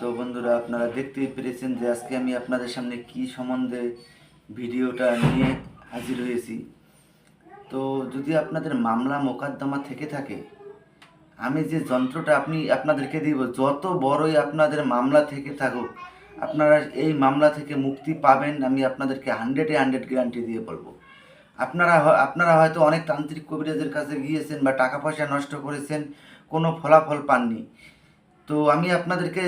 তো বন্ধুরা, আপনারা দেখতেই পেরেছেন যে আজকে আমি আপনাদের সামনে কি সম্বন্ধে ভিডিওটা নিয়ে হাজির হয়েছি। তো যদি আপনাদের মামলা মোকদ্দমা থেকে থাকে, আমি যে যন্ত্রটা আপনি, আপনাদেরকে দিব, যত বড়ই আপনাদের মামলা থেকে থাকুক, আপনারা এই মামলা থেকে মুক্তি পাবেন, আমি আপনাদেরকে হান্ড্রেডে হান্ড্রেড গ্যারান্টি দিয়ে বলব। আপনারা আপনারা হয়তো অনেক তান্ত্রিক কবিরাজের কাছে গিয়েছেন বা টাকা পয়সা নষ্ট করেছেন, কোনো ফলাফল পাননি। তো আমি আপনাদেরকে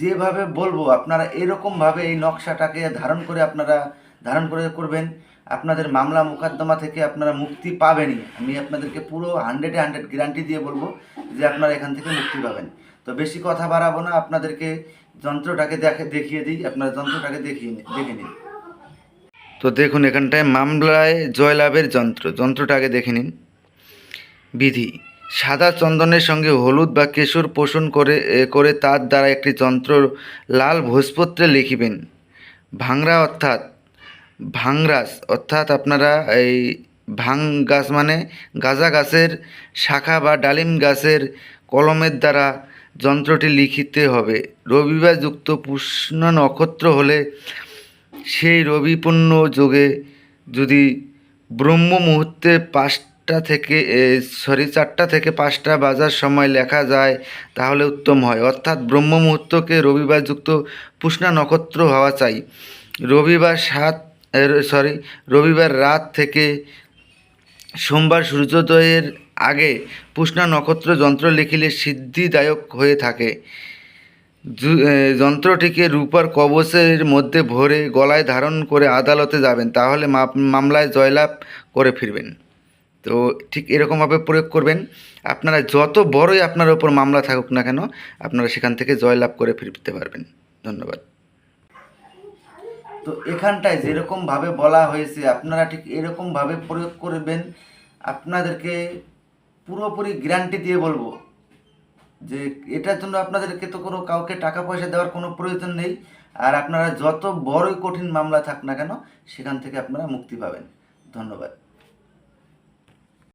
যেভাবে বলব, আপনারা এরকমভাবে এই নকশাটাকে ধারণ করে আপনারা ধারণ করে করবেন। আপনাদের মামলা মোকদ্দমা থেকে আপনারা মুক্তি পাবেনই। আমি আপনাদেরকে পুরো হান্ড্রেডে হান্ড্রেড গ্যারান্টি দিয়ে বলব যে আপনারা এখান থেকে মুক্তি পাবেন। তো বেশি কথা বাড়াবো না, আপনাদেরকে যন্ত্রটাকে দেখে, দেখিয়ে দিই। আপনারা যন্ত্রটাকে দেখিয়ে দেখে নিন। তো দেখুন এখানটায় মামলায় জয়লাভের যন্ত্র। যন্ত্রটাকে দেখে নিন। বিধি। সাদা চন্দনের সঙ্গে হলুদ বা কেশর পোষণ করে করে তার দ্বারা একটি যন্ত্র লাল ভোজপত্রে লিখিবেন। ভাংরা অর্থাৎ ভাংরাস, অর্থাৎ আপনারা এই ভাং গাছ মানে গাঁজা গাছের শাখা বা ডালিম গাছের কলমের দ্বারা যন্ত্রটি লিখিতে হবে। রবিবার যুক্ত পুষ্ণ নক্ষত্র হলে সেই রবিপূর্ণ যোগে যদি ব্রহ্ম মুহূর্তে পাঁচটা থেকে সরি চারটা থেকে পাঁচটা বাজার সময় লেখা যায়, তাহলে উত্তম হয়। অর্থাৎ ব্রহ্ম মুহূর্তকে রবিবার যুক্ত পুষ্ণা নক্ষত্র হওয়া চাই। রবিবার সাত সরি রবিবার রাত থেকে সোমবার সূর্যোদয়ের আগে পুষ্ণা নক্ষত্র যন্ত্র লিখিলে সিদ্ধিদায়ক হয়ে থাকে। যন্ত্রটিকে রূপার কবচের মধ্যে ভরে গলায় ধারণ করে আদালতে যাবেন, তাহলে মামলায় জয়লাভ করে ফিরবেন। তো ঠিক এরকমভাবে প্রয়োগ করবেন। আপনারা যত বড়ই আপনার ওপর মামলা থাকুক না কেন, আপনারা সেখান থেকে জয়লাভ করে ফিরতে পারবেন। ধন্যবাদ। তো এখানটায় যেরকমভাবে বলা হয়েছে, আপনারা ঠিক এরকমভাবে প্রয়োগ করবেন। আপনাদেরকে পুরোপুরি গ্যারান্টি দিয়ে বলব যে এটার জন্য আপনাদেরকে তো কোনো কাউকে টাকা পয়সা দেওয়ার কোনো প্রয়োজন নেই। আর আপনারা যত বড়ই কঠিন মামলা থাক না কেন, সেখান থেকে আপনারা মুক্তি পাবেন। ধন্যবাদ।